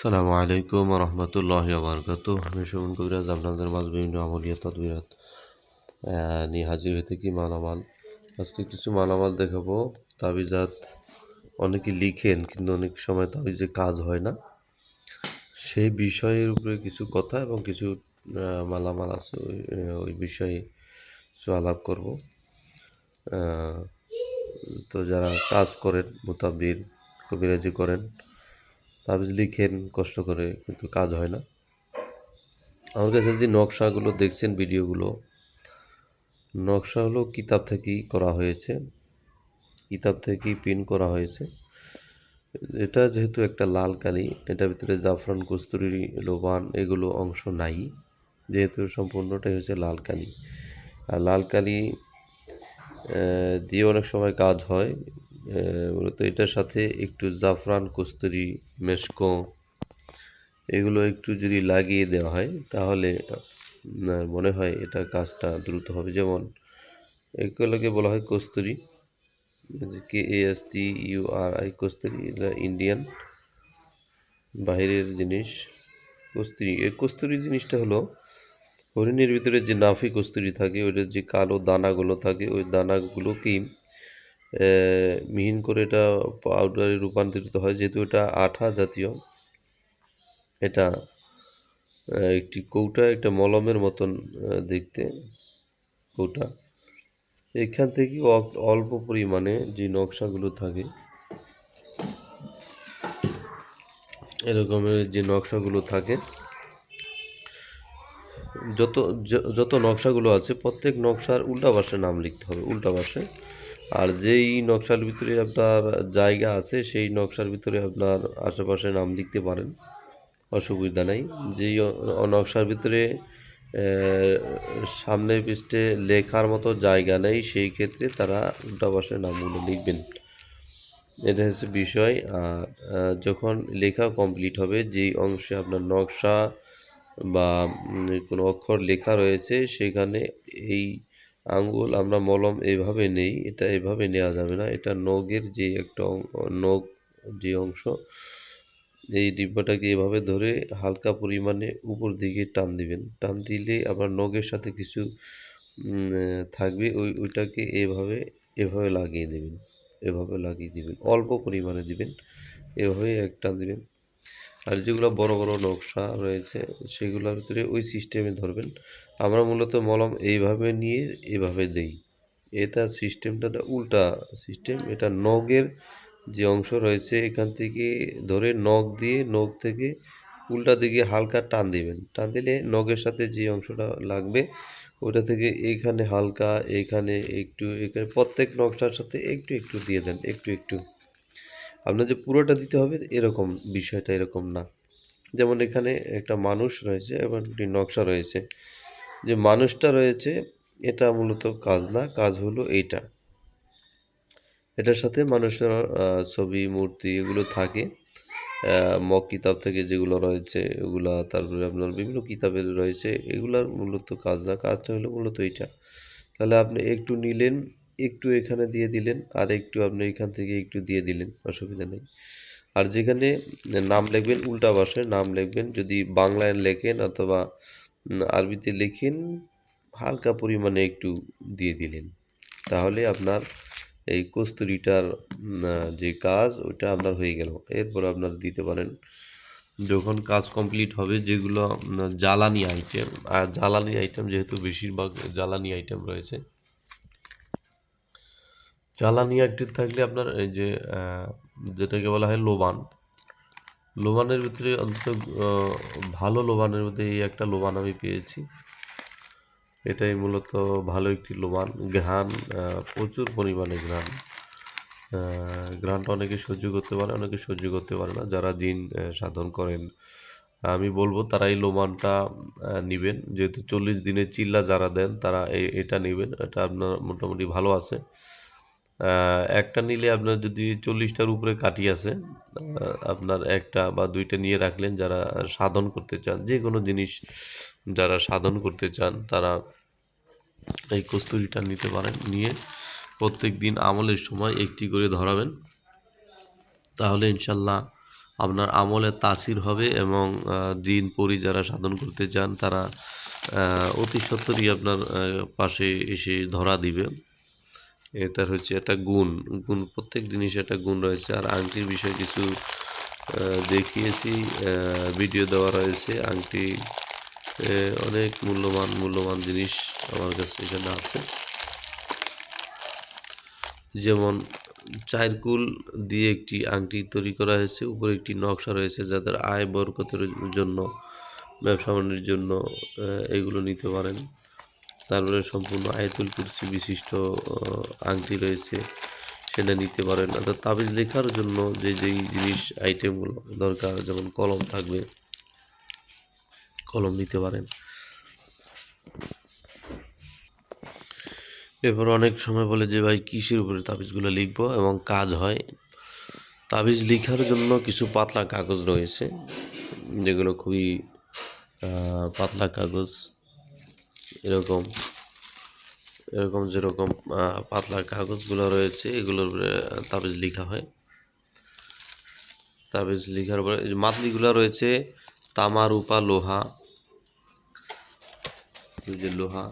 সালামু আলাইকুম রহমতুল্লাহ বারকাত আমি সুমন কবিরাজ, আপনাদের মাঝ বিভিন্ন আমলিয়া তদবিরাত নিয়ে হাজির হয়ে থাকি মালামাল? আজকে কিছু মালামাল দেখাবো। তাবিজাত অনেকে লিখেন, কিন্তু অনেক সময় তাবিজে কাজ হয় না। সেই বিষয়ের উপরে কিছু কথা এবং কিছু মালামাল আছে, ওই বিষয়ে কিছু আলাপ করব। তো যারা কাজ করেন মোতাবির কবিরাজি করেন তাবিজ লিখেন কষ্ট করে কিন্তু কাজ হয় না। আমার কাছে যে নকশাগুলো দেখছেন ভিডিওগুলো নকশা হলো কিতাব থেকেই করা হয়েছে, কিতাব থেকেই প্রিন্ট করা হয়েছে। এটা যেহেতু একটা লাল কালি, এটার ভিতরে জাফরান কস্তুরি, লোবান এগুলো অংশ নাই, যেহেতু সম্পূর্ণটাই হচ্ছে লাল কালি। আর লাল কালি দিয়ে অনেক সময় কাজ হয় মূলত এটার সাথে একটু জাফরান, কস্তুরি, মেশকো এগুলো একটু যদি লাগিয়ে দেওয়া হয়, তাহলে মনে হয় এটা কাজটা দ্রুত হবে। যেমন এগুলোকে বলা হয় Kasturi K A S T U R I Kasturi এটা ইন্ডিয়ান বাইরের জিনিস, কস্তুরি। এই কস্তুরি জিনিসটা হলো, হরিণের ভিতরে যে নাফি কস্তুরি থাকে, ওইটার যে কালো দানাগুলো থাকে, ওই দানাগুলোকেই মিহিন করে এটা পাউডারে রূপান্তরিত হয়, যেহেতু এটা আঠা জাতীয়। এটা একটি কৌটা, একটা মলমের মতন দেখতে কৌটা। এখান থেকে অল্প পরিমাণে যে নকশাগুলো থাকে, এরকমের যে নকশাগুলো থাকে, যত যত নকশাগুলো আছে, প্রত্যেক নকশার উল্টা পাশে নাম লিখতে হবে, উল্টা পাশে আর যেই নকশার ভিতরে আপনার জায়গা আছে সেই নকশার ভিতরে আপনার আশেপাশে নাম লিখতে পারেন। অসুবিধা নেই। যেই নকশার ভিতরে আহ, সামনের পৃষ্ঠে লেখার মতো জায়গা নেই সেই ক্ষেত্রে তারা উল্টা পাশে নামগুলো লিখবেন। এটা হচ্ছে বিষয়। আর যখন লেখা কমপ্লিট হবে যেই অংশে আপনার নকশা বা কোনো অক্ষর লেখা রয়েছে সেখানে এই আঙ্গুল আমরা মলম এইভাবে নেই, এটা এভাবে নেওয়া যাবে না। এটা নখের যে একটা নখ যে অংশ, এই ডিব্বাটাকে এভাবে ধরে হালকা পরিমাণে উপর দিকে টান দিবেন। টান দিলে আবার নখের সাথে কিছু থাকবে, ওই, ওইটাকে এভাবে এভাবে লাগিয়ে দেবেন, এভাবে লাগিয়ে দিবেন। অল্প পরিমাণে দিবেন, এভাবে এক টান দিবেন। আর যেগুলো বড় বড় নকশা রয়েছে, সেগুলোর ভিতরে ওই সিস্টেমে ধরবেন। আমরা মূলত মলম এইভাবে নিয়ে এভাবে দেই। এটা সিস্টেমটা উল্টা সিস্টেম। এটা নখের যে অংশ রয়েছে এখান থেকে ধরে নখ দিয়ে নখ থেকে উল্টা দিকে হালকা টান দিবেন। টান দিলে নখের সাথে যে অংশটা লাগবে ওটা থেকে এইখানে হালকা এইখানে একটু এখানে প্রত্যেক নকশার সাথে একটু একটু দিয়ে দেন একটু একটু। আপনার যে পুরোটা দিতে হবে এরকম বিষয়টা এরকম না। যেমন এখানে একটা মানুষ রয়েছে এবং একটি নকশা রয়েছে। যে মানুষটা রয়েছে, এটা মূলত কাজ না, কাজ হলো এইটা। এটার সাথে মানুষের ছবি, মূর্তি এগুলো থাকে। মক কিতাব থেকে যেগুলো রয়েছে, ওগুলা, তারপরে আপনার বিভিন্ন কিতাবের রয়েছে, এগুলার মূলত কাজ না, কাজটা হলো মূলত এইটা। তাহলে আপনি একটু নিলেন, একটু এখানে দিয়ে দিলেন, আর একটু আপনি এখান থেকে একটু দিয়ে দিলেন, অসুবিধা নেই। আর যেখানে নাম লিখবেন, উল্টা পাশে নাম লিখবেন, যদি বাংলায় লেখেন অথবা আরবিতে লেখেন, হালকা পরিমাণে একটু দিয়ে দিলেন। তাহলে আপনার এই কস্তুরিটার যে কাজ ওইটা আপনার হয়ে গেল। এরপর আপনার দিতে পারেন, যখন কাজ কমপ্লিট হবে, যেগুলো জ্বালানি আইটেম। আর জ্বালানি আইটেম যেহেতু বেশিরভাগ জ্বালানি আইটেম রয়েছে। জ্বালানি আইটেম থাকলে আপনার এই যে যেটাকে বলা হয় লোবান লোবানের ভিতরে অন্তত ভালো লোবানের মধ্যে এই একটা লোবান আমি পেয়েছি। এটাই মূলত ভালো একটি লোবান। ঘ্রাণ প্রচুর পরিমাণে ঘ্রাণ। ঘ্রাণটা অনেকে সহ্য করতে পারে অনেকে সহ্য করতে পারে না। যারা আহ, সাধন করেন আমি বলব তারা এই লোমানটা নেবেন। যেহেতু চল্লিশ দিনের চিল্লা যারা দেন তারা এটা নেবেন। এটা আপনার মোটামুটি ভালো আছে। একটা নিলে আপনার যদি চল্লিশটার উপরে কাটি আছে আপনার একটা বা দুইটা নিয়ে রাখলেন যারা সাধন করতে চান, যে কোনো জিনিস যারা সাধন করতে চান, তারা এই কস্তুরিটা নিতে পারেন, নিয়ে প্রত্যেক দিন আমলের সময় একটি করে ধরাবেন। তাহলে ইনশাল্লাহ আপনার আমলে তাসির হবে এবং জিন পরি যারা সাধন করতে চান, তারা অতি সত্তরই আপনার পাশে এসে ধরা দিবে। এটার হচ্ছে একটা গুণ। গুণ, প্রত্যেক জিনিসে একটা গুণ রয়েছে। আর আংটির বিষয়ে কিছু দেখিয়েছি ভিডিও দেওয়া রয়েছে। আংটি অনেক মূল্যবান মূল্যবান জিনিস আমার কাছে এখানে আছে। যেমন চারকুল দিয়ে একটি আংটি তৈরি করা হয়েছে। উপরে একটি নকশা রয়েছে যাদের আয় বরকতের জন্য, ব্যবসা জন্য এগুলো নিতে পারেন। তারপরে সম্পূর্ণ আয়তুল কুরসি বিশিষ্ট আংটি রয়েছে, সেটা নিতে পারেন। অর্থাৎ তাবিজ লেখার জন্য যে যেই জিনিস আইটেমগুলো দরকার, যেমন কলম থাকবে, কলম নিতে পারেন। এরপর অনেক সময় বলে যে, ভাই, কিসের উপরে তাবিজগুলো লিখব এবং কাজ হয়? তাবিজ লিখার জন্য কিছু পাতলা কাগজ রয়েছে, যেগুলো খুবই পাতলা কাগজ। এরকম এরকম যেরকম আহ, পাতলা কাগজগুলো রয়েছে এগুলোর উপরে তাবিজ লেখা হয়। তাবিজ লেখার পরে এই মাতলিগুলো রয়েছে তামা রূপা লোহা। যে লোহা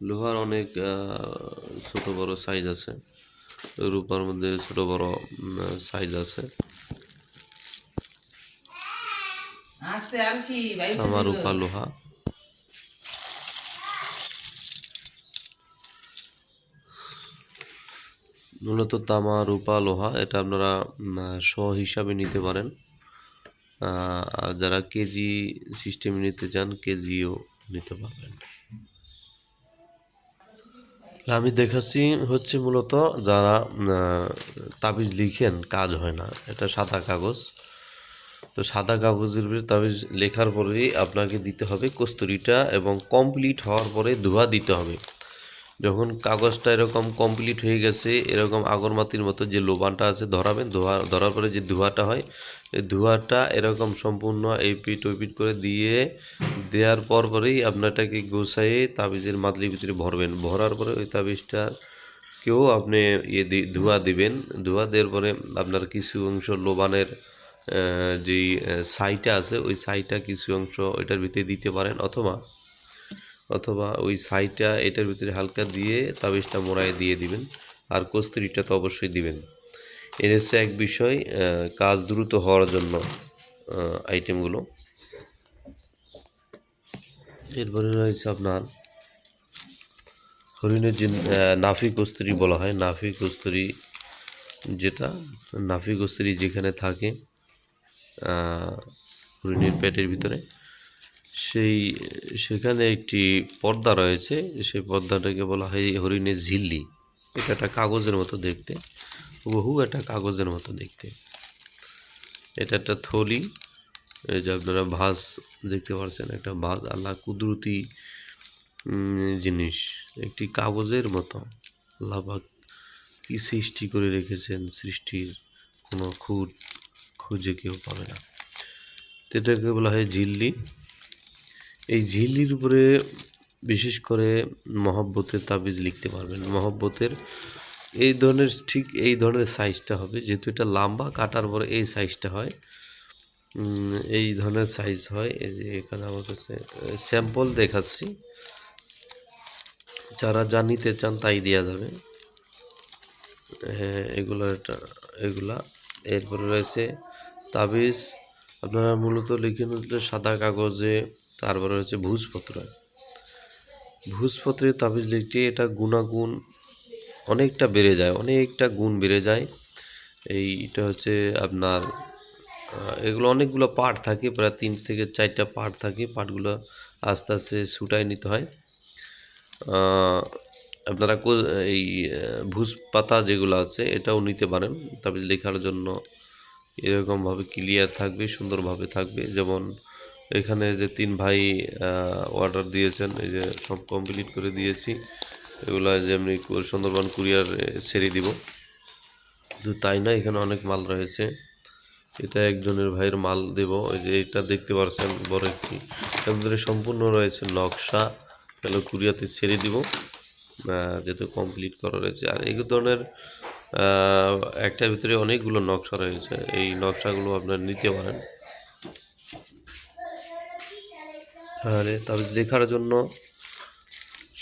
লোহার অনেক ছোট বড় সাইজ আছে। রূপার মধ্যে ছোট বড় সাইজ আছে। আস্তে আসি ভাই তামা রূপা লোহা। মূলত তামা, রূপা, লোহা, এটা আপনারা শ হিসাবে নিতে পারেন। আর যারা কেজি সিস্টেমে নিতে চান, কেজিও নিতে পারবেন। আমি দেখাচ্ছি, হচ্ছে মূলত যারা তাবিজ লিখেন, কাজ হয় না। এটা সাদা কাগজ। তো সাদা কাগজের উপরে তাবিজ লেখার পরেই আপনাকে দিতে হবে কস্তুরিটা এবং কমপ্লিট হওয়ার পরে ধোয়া দিতে হবে। যখন কাগজটা এরকম কমপ্লিট হয়ে গেছে, এরকম আগরমাতির মতো যে লোবানটা আছে ধরাবেন, ধোয়া, ধরার পরে যে ধোঁয়াটা হয়, এই ধোঁয়াটা এরকম সম্পূর্ণ এই পিট ওই পিট করে দিয়ে দেওয়ার পর পরেই আপনারটাকে গোছাইয়ে তাবিজের মাদলির ভিতরে ভরবেন। ভরার পরে ওই তাবিজটা কেউ আপনি ইয়ে ধোঁয়া দিবেন। ধোঁয়া দেওয়ার পরে আপনার কিছু অংশ লোবানের যেই সাইটা আছে, ওই সাইটা কিছু অংশ এটার ভিতরে দিতে পারেন অথবা অথবা ওই ছাইটা এটার ভিতরে হালকা দিয়ে তাবিজটা মোড়ায় দিয়ে দিবেন। আর কস্তুরিটা তো অবশ্যই দিবেন। এর হচ্ছে এক বিষয় কাজ দ্রুত হওয়ার জন্য আইটেমগুলো এরপরে রয়েছে আপনার হরিণের যে নাফি কস্তুরি বলা হয়। নাফি কস্তুরি যেটা, নাফি কস্তুরি যেখানে থাকে হরিণের পেটের ভিতরে। সেই, সেখানে একটি পর্দা রয়েছে। সেই পর্দাটাকে বলা হয় হরিণের ঝিল্লি। এটা একটা কাগজের মতো দেখতে। বহু একটা কাগজের মতো দেখতে। এটা একটা থলি। এই যে আপনারা ভাস দেখতে পাচ্ছেন, একটা ভাস আল্লাহ কুদরতি জিনিস। একটি কাগজের মতো। আল্লাহ পাক কি সৃষ্টি করে রেখেছেন সৃষ্টির কোনো খুঁত খুঁজে কেউ পাবে না। এটাকে বলা হয় ঝিল্লি। এই ঝিল্লির উপরে বিশেষ করে মহব্বতের তাবিজ লিখতে পারবেন। মহব্বতের এই ধরনের ঠিক এই ধরনের সাইজটা হবে, যেহেতু এটা লম্বা, কাটার পরে এই সাইজটা হয়। এই ধরনের সাইজ হয়। এই যে এখানে আমার কাছে স্যাম্পল দেখাচ্ছি। যারা যা নিতে চান তাই দেওয়া যাবে। হ্যাঁ এগুলো একটা, এগুলা। এরপরে রয়েছে তাবিজ। আপনারা মূলত লিখে নিতে সাদা কাগজে তারপরে হচ্ছে ভুজপত্র। ভুজপত্রে তাবিজ লিখতে এটা গুণাগুণ অনেকটা বেড়ে যায়, অনেকটা গুণ বেড়ে যায়। এইটা হচ্ছে আপনার এগুলো অনেকগুলো পার্ট থাকে, প্রায় তিন থেকে চারটা পার্ট থাকে পার্টগুলো আস্তে আস্তে ছুটাই নিতে হয়। আপনারা এই ভুজ পাতা যেগুলো আছে এটাও নিতে পারেন, তাবিজ লেখার জন্য এরকমভাবে ক্লিয়ার থাকবে, সুন্দরভাবে থাকবে। যেমন এখানে যে তিন ভাই অর্ডার দিয়েছেন, এই যে সব কমপ্লিট করে দিয়েছি। এগুলো যেমনি সুন্দরবন কুরিয়ার ছেড়ে দিব। কিন্তু তাই না, এখানে অনেক মাল রয়েছে। এটা একজনের ভাইয়ের মাল দেব। ওই যে এটা দেখতে পারছেন, বড় একটি। ভিতরে সম্পূর্ণ রয়েছে নকশা। এগুলো কুরিয়াতে ছেড়ে দিব যেহেতু কমপ্লিট করা রয়েছে। আর এই ধরনের একটার ভিতরে অনেকগুলো নকশা রয়েছে। এই নকশাগুলো আপনারা নিতে পারেন। তাহলে তাবিজ লেখার জন্য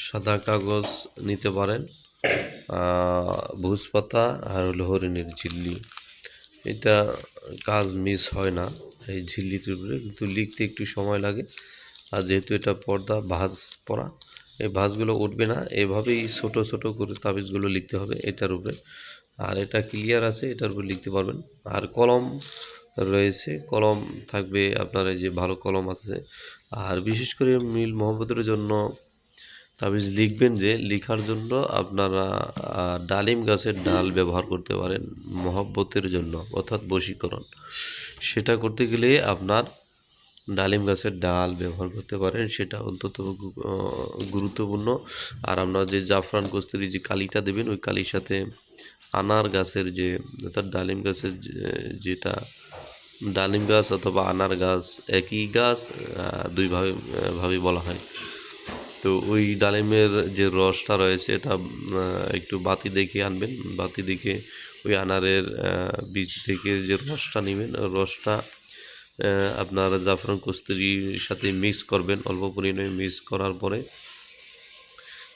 সাদা কাগজ নিতে পারেন। ভুজ পাতা আর হলো হরিণের ঝিল্লি। এটা কাজ মিস হয় না, এই ঝিল্লিটির উপরে, কিন্তু লিখতে একটু সময় লাগে। আর যেহেতু এটা পর্দা, ভাঁজ পরা, এই ভাঁজগুলো উঠবে না। এভাবেই ছোট ছোট করে তাবিজগুলো লিখতে হবে এটার উপরে। আর এটা ক্লিয়ার আছে, এটার উপরে লিখতে পারবেন। আর কলম রয়েছে, কলম থাকবে আপনার এই যে ভালো কলম আছে আর বিশেষ করে মিল মোহাম্মদের জন্য তাবিজ লিখবেন যে, লেখার জন্য আপনারা ডালিম গাছের ডাল ব্যবহার করতে পারেন মহব্বতের জন্য, অর্থাৎ বশীকরণ। সেটা করতে গেলে আপনার ডালিম গাছের ডাল ব্যবহার করতে পারেন, সেটা অন্তত গুরুত্বপূর্ণ। আর আপনার যে জাফরান কস্তুরি যে কালিটা দেবেন, ওই কালির সাথে আনার গাছের যে, অর্থাৎ ডালিম গাছের যেটা ডালিম গাছ অথবা আনার গাছ, একই গাছ দুইভাবে ভাবে বলা হয়। তো ওই ডালিমের যে রসটা রয়েছে, এটা একটু বাতি দেখে আনবেন। বাতি দেখে ওই আনারের বীজ থেকে যে রসটা নেবেন রসটা আপনার জাফরান কস্তুরির সাথে মিক্স করবেন। অল্প পরিমাণে মিক্স করার পরে,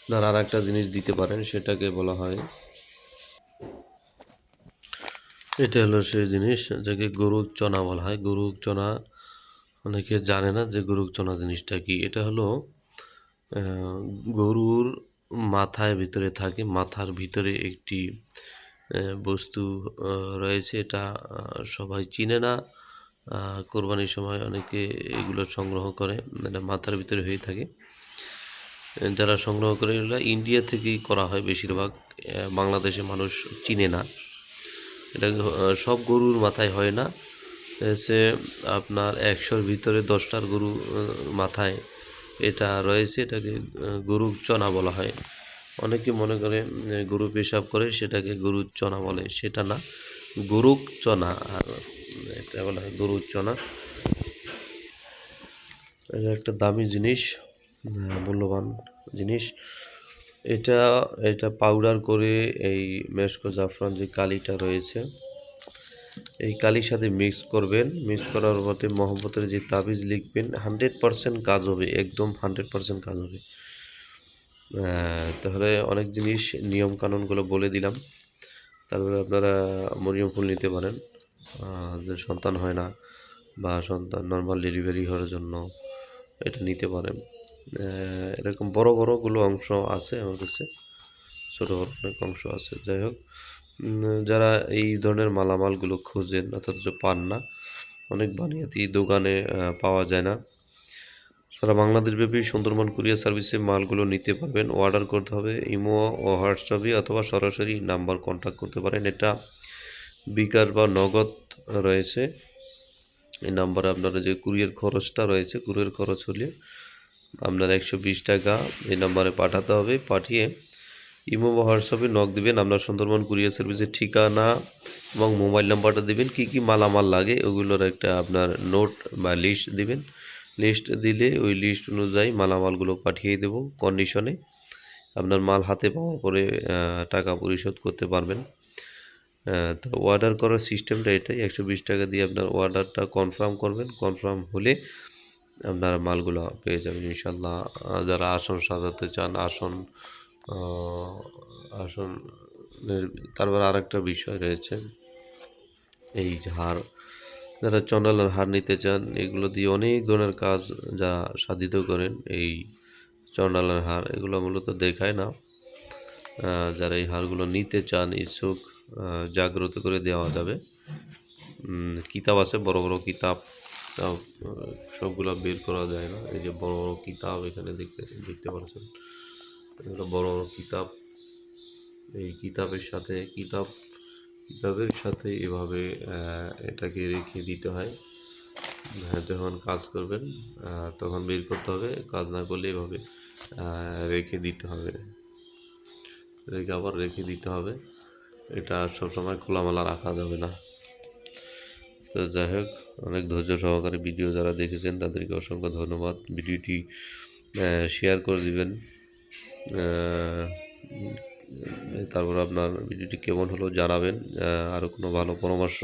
আপনার আর একটা জিনিস দিতে পারেন, সেটাকে বলা হয় এটা হলো সেই জিনিস যাকে গরুর চনা বলা হয়। গরুর চনা অনেকে জানে না যে গরুর চনা জিনিসটা কি। এটা হলো গরুর মাথায় ভিতরে থাকে, মাথার ভিতরে একটি বস্তু রয়েছে। এটা সবাই চিনে না। কোরবানির সময় অনেকে এগুলো সংগ্রহ করে এটা মাথার ভিতরে হয়ে থাকে। যারা সংগ্রহ করে, এগুলো ইন্ডিয়া থেকেই করা হয় বেশিরভাগ। বাংলাদেশে মানুষ চিনে না। এটা সব গরুর মাথায় হয় না। সে আপনার একশোর ভিতরে দশটার গরু মাথায় এটা রয়েছে, এটাকে গরুর চনা বলা হয়। অনেকে মনে করে গরু পেশাব করে, সেটাকে গরুর চনা বলে। সেটা না, গরুক চনা আর এটা বলা হয় গরুর চনা। এটা একটা দামি জিনিস মূল্যবান জিনিস। এটা এটা পাউডার করে এই মেশকো জাফরান যে কালিটা রয়েছে, এই কালির সাথে মিক্স করবেন। মিক্স করার মধ্যে মহব্বতের যে তাবিজ লিখবেন হান্ড্রেড পারসেন্ট কাজ হবে, একদম হান্ড্রেড পারসেন্ট কাজ হবে। তাহলে অনেক জিনিস নিয়ম কানুনগুলো বলে দিলাম। তারপরে আপনারা মরিয়ম ফুল নিতে পারেন। যে সন্তান হয় না বা সন্তান নর্মাল ডেলিভারি হওয়ার জন্য এটা নিতে পারেন। এরকম বড় বড়গুলো অংশ আছে আমার কাছে, ছোটো বড় অনেক অংশ আছে। যাই হোক যারা এই ধরনের মালামালগুলো খোঁজেন অথচ পান না, অনেক বানিয়াতি দোকানে পাওয়া যায় না। সারা বাংলাদেশ ব্যাপী সুন্দরবন কুরিয়ার সার্ভিসে মালগুলো নিতে পারবেন। অর্ডার করতে হবে ইমো ও হোয়াটসঅ্যাপে অথবা সরাসরি নাম্বার কন্ট্যাক্ট করতে পারেন। এটা বিকাশ বা নগদ রয়েছে। এই নাম্বারে আপনারা যে কুরিয়ার খরচটা রয়েছে, কুরিয়ার খরচ হলে আপনার একশো বিশ টাকা এই নাম্বারে পাঠাতে হবে। পাঠিয়ে ইমো বা হোয়াটসঅ্যাপে নক দেবেন। আপনার সুন্দরবন কুরিয়ার সার্ভিসের ঠিকানা এবং মোবাইল নাম্বারটা দেবেন। কি কি মালামাল লাগে ওগুলোর একটা আপনার নোট বা লিস্ট দিবেন। লিস্ট দিলে ওই লিস্ট অনুযায়ী মালামালগুলো পাঠিয়ে দেব কন্ডিশনে আপনার মাল হাতে পাওয়ার পরে টাকা পরিশোধ করতে পারবেন। তো অর্ডার করার সিস্টেমটা এটাই। একশো বিশ টাকা দিয়ে আপনার অর্ডারটা কনফার্ম করবেন। কনফার্ম হলে আপনারা মালগুলো পেয়ে যাবেন ইনশাল্লাহ যারা আসন সাজাতে চান, আসন আসন তারপর আরেকটা বিষয় রয়েছে। এই হার, যারা চন্ডালের হার নিতে চান, এগুলো দিয়ে অনেক ধরনের কাজ যারা সাধিত করেন, এই চন্ডালের হার, এগুলো মূলত দেখায় না। যারা এই হারগুলো নিতে চান, ইচ্ছুক জাগ্রত করে দেওয়া যাবে। কিতাব আছে, বড় বড় কিতাব। তাও, সবগুলো বের করা যায় না। এই যে বড় বড় কিতাব এখানে দেখতে দেখতে পাচ্ছেন। এগুলো বড় বড় কিতাব। এই কিতাবের সাথে কিতাব কিতাবের সাথে এভাবে এটাকে রেখে দিতে হয়। হ্যাঁ, যখন কাজ করবেন তখন বের করতে হবে। কাজ না করলে এভাবে রেখে দিতে হবে। রেখে আবার রেখে দিতে হবে। এটা সবসময় খোলামেলা রাখা যাবে না। তো যাই হোক, অনেক ধৈর্য সহকারে ভিডিও যারা দেখেছেন, তাদেরকে অসংখ্য ধন্যবাদ। ভিডিওটি শেয়ার করে দিবেন। তারপর আপনার ভিডিওটি কেমন হলো জানাবেন। আরও কোনো ভালো পরামর্শ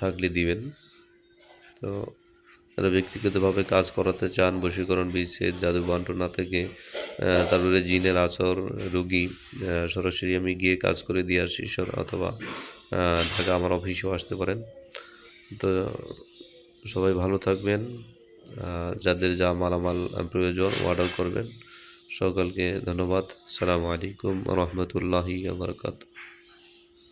থাকলে দিবেন। তো যারা ব্যক্তিগতভাবে কাজ করাতে চান, বশীকরণ বিচ্ছেদ, জাদু বান্টনা থেকে তারপরে জিনের আসর, রুগী সরাসরি আমি গিয়ে কাজ করে দিয়ে আসি অথবা ঢাকা আমার অফিসেও আসতে পারেন। তো সবাই ভালো থাকবেন। যাদের যা মালামাল প্রয়োজন অর্ডার করবেন। সকলকে ধন্যবাদ। সালামু আলাইকুম রহমতুল্লাহি বারকাত